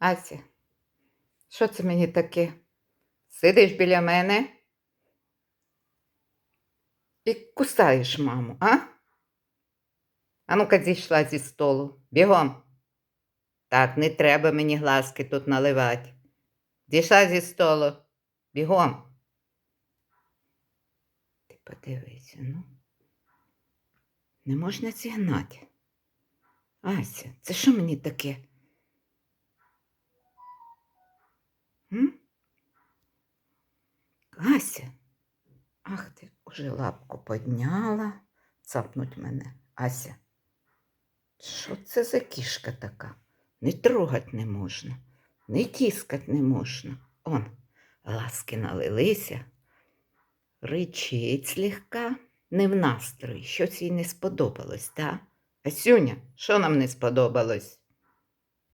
Ася, що це мені таке? Сидиш біля мене і кусаєш маму, а? А ну-ка зійшла зі столу. Бігом. Так, не треба мені глазки тут наливати. Зійшла зі столу. Бігом. Ти подивися, ну. Не можна зігнати. Ася, це що мені таке? Ася, ах ти уже лапку подняла, цапнуть мене. Ася, що це за кішка така? Не трогать не можна, не тіскать не можна. Он, ласки налилися, ричить слегка, не в настрої, щось їй не сподобалось, та? Асюня, що нам не сподобалось?